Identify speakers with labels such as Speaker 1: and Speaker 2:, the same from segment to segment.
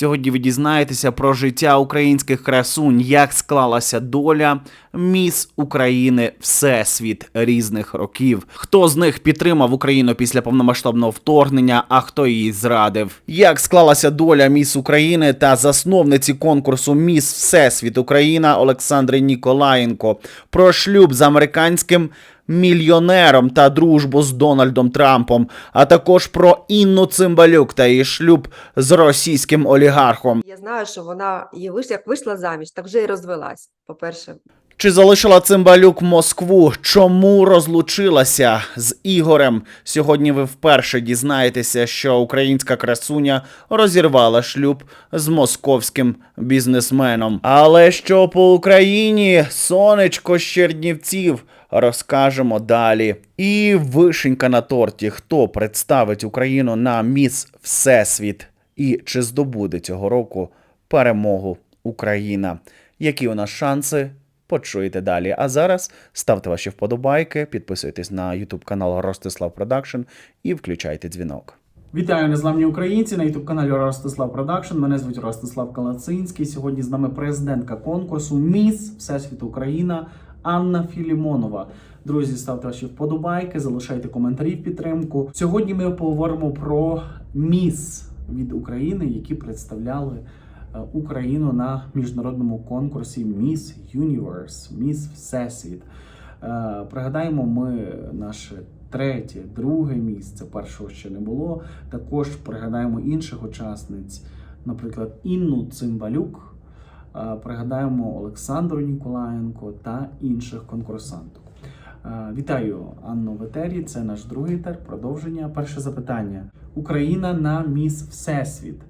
Speaker 1: Сьогодні ви дізнаєтеся про життя українських красунь, як склалася доля міс України Всесвіт різних років. Хто з них підтримав Україну після повномасштабного вторгнення, а хто її зрадив? Як склалася доля міс України та засновниці конкурсу Міс Всесвіт Україна Олександри Ніколаєнко про шлюб з американським мільйонером та дружбу з Дональдом Трампом, а також про Інну Цимбалюк та її шлюб з російським олігархом.
Speaker 2: Я знаю, що вона її виш, як вийшла заміж, так вже і розвелась. По-перше,
Speaker 1: Чи залишила Цимбалюк Москву? Чому розлучилася з Ігорем? Сьогодні ви вперше дізнаєтеся, що українська красуня розірвала шлюб з московським бізнесменом. Але що по Україні сонечко з розкажемо далі. І вишенька на торті, хто представить Україну на Міс Всесвіт і чи здобуде цього року перемогу Україна. Які у нас шанси? Почуєте далі. А зараз ставте ваші вподобайки, підписуйтесь на YouTube канал Ростислав Продакшн і включайте дзвінок.
Speaker 3: Вітаю незламні українці на youtube каналі Ростислав Продакшн. Мене звуть Ростислав Калацинський. Сьогодні з нами президентка конкурсу Міс Всесвіт Україна Анна Філімонова. Друзі, ставте ваші вподобайки, залишайте коментарі в підтримку. Сьогодні ми поговоримо про міс від України, які представляли Україну на міжнародному конкурсі Міс Юніверс, Міс Всесвіт. Е, Пригадаємо, ми наше третє, друге місце, першого ще не було. Також пригадаємо інших учасниць, наприклад, Інну Цимбалюк, е, пригадаємо Олександру Ніколаєнко та інших конкурсанток. Е, Вітаю Анну в етері. Це наш другий етер. Продовження. Перше запитання: Україна на міс Всесвіт.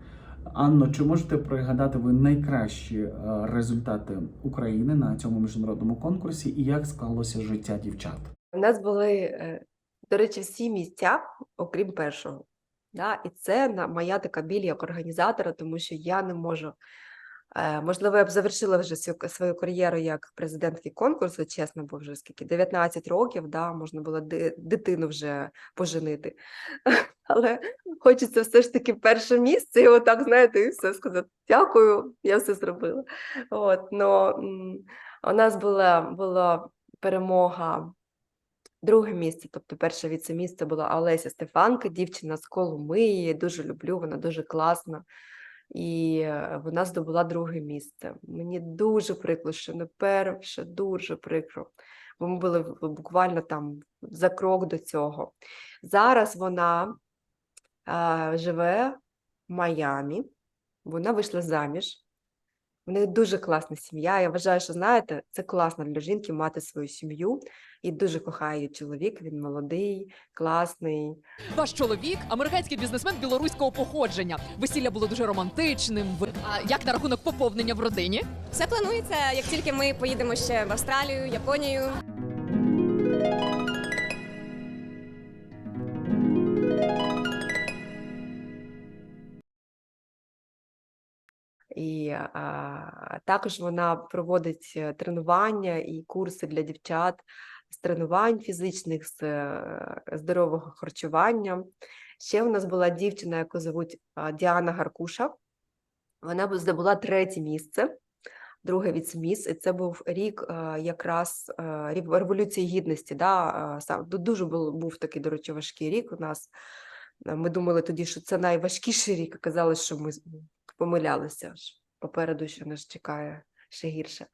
Speaker 3: Анно, чи можете пригадати ви найкращі е, результати України на цьому міжнародному конкурсі і як склалося життя дівчат?
Speaker 2: у нас були, е, до речі, всі місця, окрім першого. Да? І це моя така біль як організатора, тому що я не можу. е, Можливо, я б завершила вже свою кар'єру як президентки конкурсу, чесно, бо вже скільки 19 років, да, можна було дитину вже поженити. Але хочеться все ж таки перше місце, і отак, знаєте, і все сказати. Дякую, я все зробила. От, но, у нас була, була перемога Друге місце, тобто перше віце-місце була Олеся Стефанка, дівчина з Коломиї. Я дуже люблю, вона дуже класна. І е, вона здобула друге місце. Мені дуже прикро, що не перше, дуже прикро. Бо ми були буквально там за крок до цього. Зараз вона живе в Майамі, вона вийшла заміж. В неї дуже класна сім'я. Я вважаю, що знаєте, це класно для жінки мати свою сім'ю. І дуже кохає її чоловік. Він молодий, класний.
Speaker 4: Ваш чоловік американський бізнесмен білоруського походження. Весілля було дуже романтичним. Ви- А як на рахунок поповнення в родині?
Speaker 5: Все планується, як тільки ми поїдемо ще в Австралію, Японію.
Speaker 2: Також вона проводить е, тренування і курси для дівчат з тренувань фізичних, з е, здорового харчування. Ще у нас була дівчина, яку звуть Діана Гаркуша. Вона здобула третє місце, друге віцеміс, і це був рік е, якраз Революції Гідності. Да? Дуже був, був такий, до речі, важкий рік у нас. Ми думали тоді, що це найважкіший рік, оказалось, що ми помилялися. Попереду ще нас чекає ще гірше.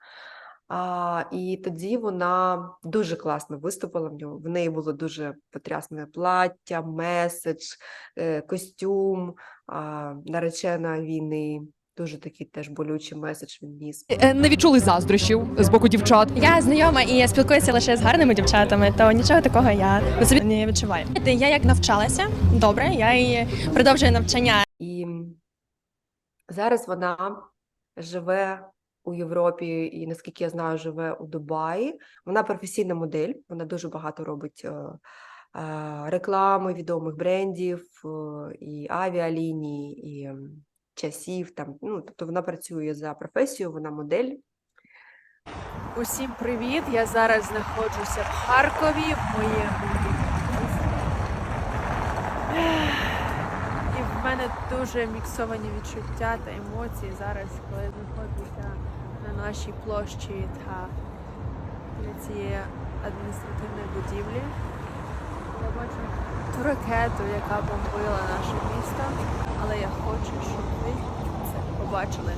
Speaker 2: А, і тоді вона дуже класно виступила в ньому. В неї було дуже потрясне плаття, меседж, е, костюм, а, наречена війни. Дуже такий теж болючий меседж він ніс.
Speaker 4: Е, Не відчули заздрощів з боку дівчат.
Speaker 5: Я знайома і я спілкуюся лише з гарними дівчатами, то нічого такого я на собі не відчуваю. Я як навчалася добре, я і продовжую навчання.
Speaker 2: І зараз вона живе у Європі і, наскільки я знаю, живе у Дубаї. Вона професійна модель, вона дуже багато робить е, е, реклами відомих брендів, е, і авіаліній, і часів. Там, ну, тобто вона працює за професією, вона модель.
Speaker 6: Усім привіт! Я зараз знаходжуся в Харкові в моєму. І в мене дуже міксовані відчуття та емоції зараз, коли знаходжуся на нашій площі та біля цієї адміністративної будівлі. Я бачу ту ракету, яка бомбила наше місто, але я хочу, щоб ви це побачили.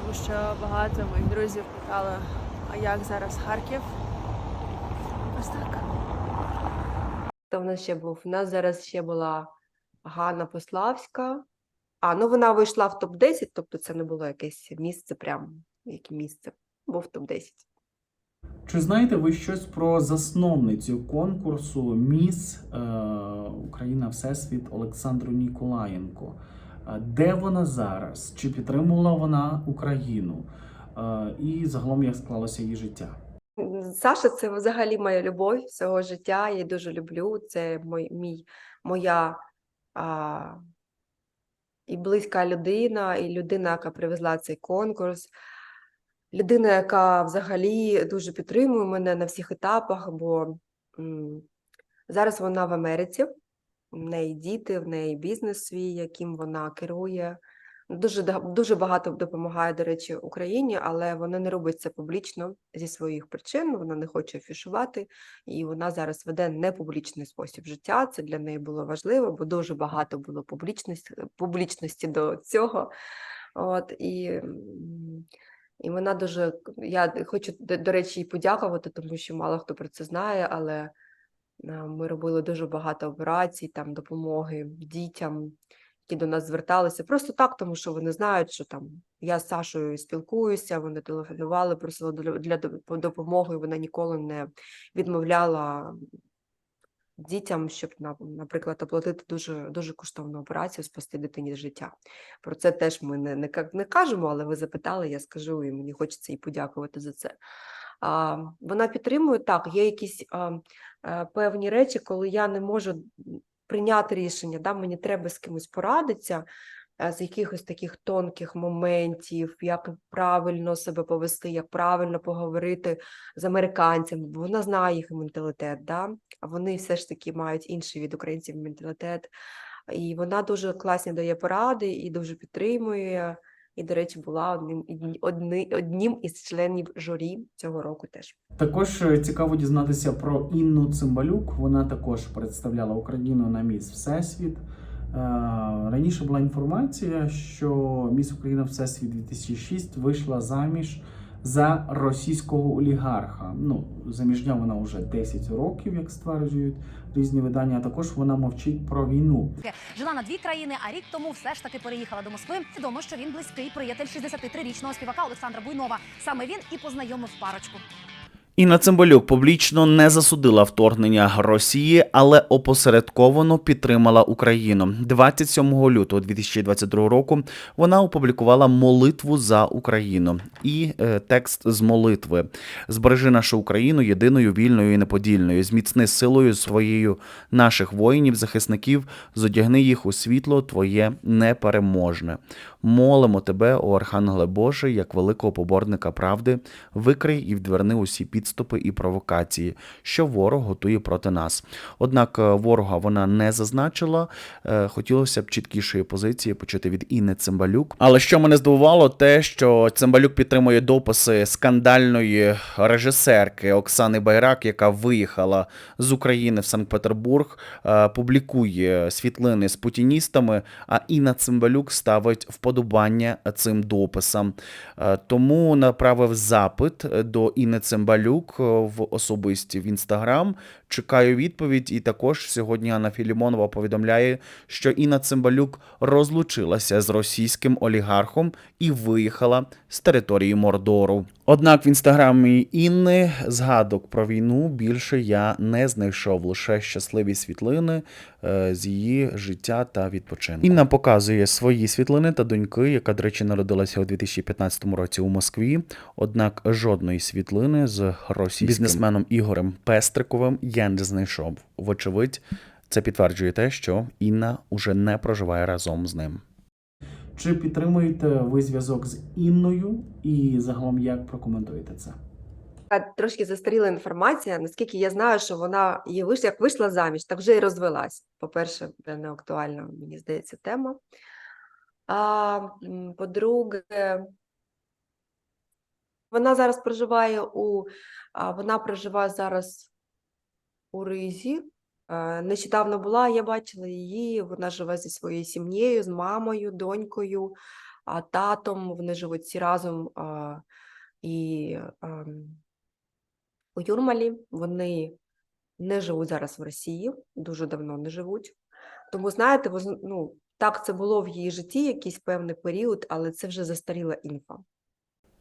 Speaker 6: Тому що багато моїх друзів питали, а як зараз Харків? Ось так.
Speaker 2: Хто в нас ще був? У нас зараз ще була Ганна Пославська. А, ну вона вийшла в топ-10, тобто це не було якесь місце, прям яке місце. Був топ-10.
Speaker 3: Чи знаєте ви щось про засновницю конкурсу Міс е, Україна Всесвіт Олександру Ніколаєнко? Е, Де вона зараз? Чи підтримувала вона Україну? Е, І загалом як склалося її життя?
Speaker 2: Саша це взагалі моя любов всього життя. Я її дуже люблю. Це мій, моя а, і близька людина, і людина, яка привезла цей конкурс. Людина, яка взагалі дуже підтримує мене на всіх етапах, бо зараз вона в Америці, в неї діти, в неї бізнес свій, яким вона керує. Дуже, дуже багато допомагає, до речі, Україні, але вона не робить це публічно зі своїх причин. Вона не хоче афішувати, і вона зараз веде непублічний спосіб життя. Це для неї було важливо, бо дуже багато було публічності, публічності до цього. От і, і вона дуже я хочу до, речі, їй подякувати, тому що мало хто про це знає, але ми робили дуже багато операцій, там допомоги дітям які до нас зверталися просто так, тому що вони знають, що там я з Сашою спілкуюся, вони телефонували, просили для, допомоги. Вона ніколи не відмовляла дітям, щоб, наприклад, оплатити дуже, дуже коштовну операцію, спасти дитині життя. Про це теж ми не, не, не кажемо, але ви запитали, я скажу, і мені хочеться їй подякувати за це. А, вона підтримує так, є якісь а, а, певні речі, коли я не можу прийняти рішення, да, мені треба з кимось порадитися е, з якихось таких тонких моментів, як правильно себе повести, як правильно поговорити з американцями, бо вона знає їх менталітет, да? а вони все ж таки мають інший від українців менталітет. І вона дуже класні дає поради і дуже підтримує. І, до речі, була одним, одним одним із членів журі цього року теж.
Speaker 3: Також е, цікаво дізнатися про Інну Цимбалюк. Вона також представляла Україну на Міс Всесвіт. Е, Раніше була інформація, що Міс Україна Всесвіт 2006 вийшла заміж за російського олігарха. Ну, заміжня вона вже 10 років, як стверджують різні видання. А також вона мовчить про війну.
Speaker 7: Жила на дві країни, а рік тому все ж таки переїхала до Москви. Відомо, що він близький приятель 63-річного співака Олександра Буйнова. Саме він і познайомив парочку.
Speaker 1: Інна Цимбалюк публічно не засудила вторгнення Росії, але опосередковано підтримала Україну. 27 лютого 2022 року вона опублікувала молитву за Україну і е, текст з молитви: збережи нашу Україну єдиною, вільною і неподільною. Зміцни силою своєю наших воїнів, захисників, зодягни їх у світло Твоє непереможне. Молимо тебе, о Архангеле Боже, як великого поборника правди, викрий і вдверни усі підступи і провокації, що ворог готує проти нас. Однак е, ворога вона не зазначила. Е, Хотілося б чіткішої позиції почути від Інни Цимбалюк. Але що мене здивувало, те, що Цимбалюк підтримує дописи скандальної режисерки Оксани Байрак, яка виїхала з України в Санкт-Петербург, е, публікує світлини з путіністами, а Інна Цимбалюк ставить вподобання цим дописам. Тому направив запит до Інни Цимбалюк е, в особисті в інстаграм. Чекаю відповідь. І також сьогодні Анна Філімонова повідомляє, що Інна Цимбалюк розлучилася з російським олігархом і виїхала з території Мордору. Однак в інстаграмі Інни згадок про війну більше я не знайшов лише щасливі світлини е, з її життя та відпочинку. Інна показує свої світлини та доньки, яка, до речі, народилася у 2015 році у Москві. Однак жодної світлини з російським бізнесменом Ігорем Пестриковим я не знайшов. Вочевидь, це підтверджує те, що Інна уже не проживає разом з ним.
Speaker 3: Чи підтримуєте ви зв'язок з Інною і загалом як прокоментуєте це?
Speaker 2: Трошки застаріла інформація. Наскільки я знаю, що вона її вийшла, як вийшла заміж, так вже і розвелась. По-перше, не актуальна, мені здається, тема. А, по-друге, вона зараз проживає у вона проживає зараз у Ризі. Е, Нещодавно була, я бачила її. Вона живе зі своєю сім'єю, з мамою, донькою, татом. Вони живуть всі разом і ем, у Юрмалі. Вони не живуть зараз в Росії, дуже давно не живуть. Тому, знаєте, ну, так це було в її житті якийсь певний період, але це вже застаріла інфа.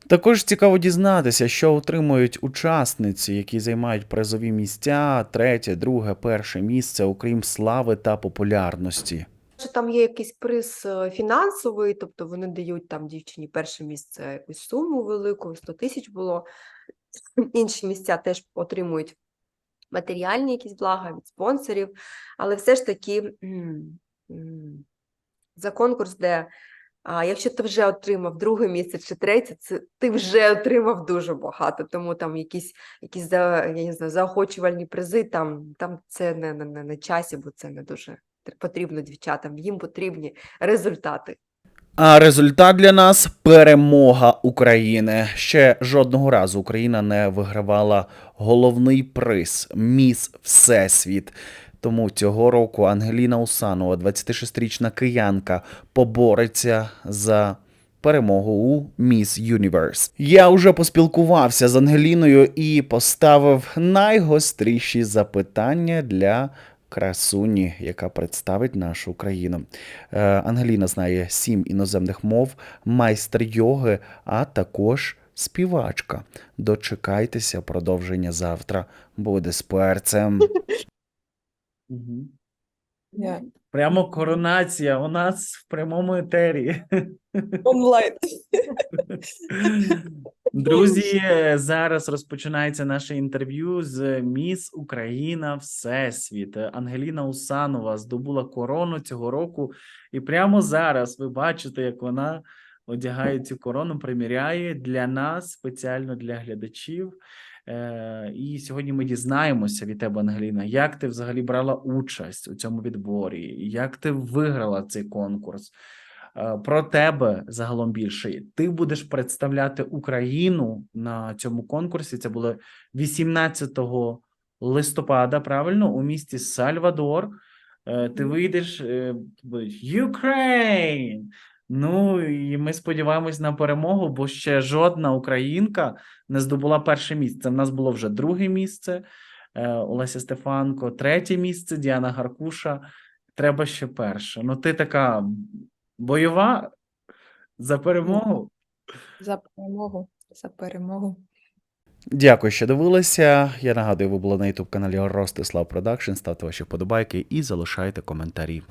Speaker 1: Також цікаво дізнатися, що отримують учасниці, які займають призові місця, третє, друге, перше місце, окрім слави та популярності.
Speaker 2: Що там є якийсь приз е, фінансовий, тобто вони дають там дівчині перше місце якусь суму велику, 100 тисяч було. Інші місця теж отримують матеріальні якісь блага від спонсорів, але все ж таки за конкурс, де а, якщо ти вже отримав друге місце чи третє, це ти вже отримав дуже багато, тому там якісь, якісь за, я не знаю, заохочувальні призи, там, там це не на, на часі, бо це не дуже потрібно дівчатам, їм потрібні результати.
Speaker 1: А результат для нас перемога України. Ще жодного разу Україна не вигравала головний приз Міс Всесвіт. Тому цього року Ангеліна Усанова, 26-річна киянка, побореться за перемогу у Міс Юніверс. Я вже поспілкувався з Ангеліною і поставив найгостріші запитання для красуні, яка представить нашу країну. Е, Ангеліна знає сім іноземних мов, майстер йоги, а також співачка. Дочекайтеся, продовження завтра буде з перцем.
Speaker 3: Мгм.
Speaker 8: Я
Speaker 3: Прямо коронація у нас в прямому етері.
Speaker 8: онлайн.
Speaker 3: Друзі, зараз розпочинається наше інтерв'ю з Міс Україна Всесвіт. Ангеліна Усанова здобула корону цього року, і прямо зараз ви бачите, як вона одягає цю корону, приміряє для нас, спеціально для глядачів. Е, і сьогодні ми дізнаємося від тебе, Ангеліна, як ти взагалі брала участь у цьому відборі, як ти виграла цей конкурс. Е, Про тебе загалом більше. Ти будеш представляти Україну на цьому конкурсі. Це було 18 листопада, правильно, у місті Сальвадор. Е, Ти вийдеш Ukraine! Ну і ми сподіваємось на перемогу, бо ще жодна українка не здобула перше місце. В нас було вже друге місце. е, Олеся Стефанко, третє місце, Діана Гаркуша. Треба ще перше. Ну, ти така бойова за перемогу.
Speaker 8: За перемогу. За перемогу.
Speaker 1: Дякую, що дивилися. Я нагадую, ви були на youtube каналі Ростислав Продакшн. Ставте ваші вподобайки і залишайте коментарі.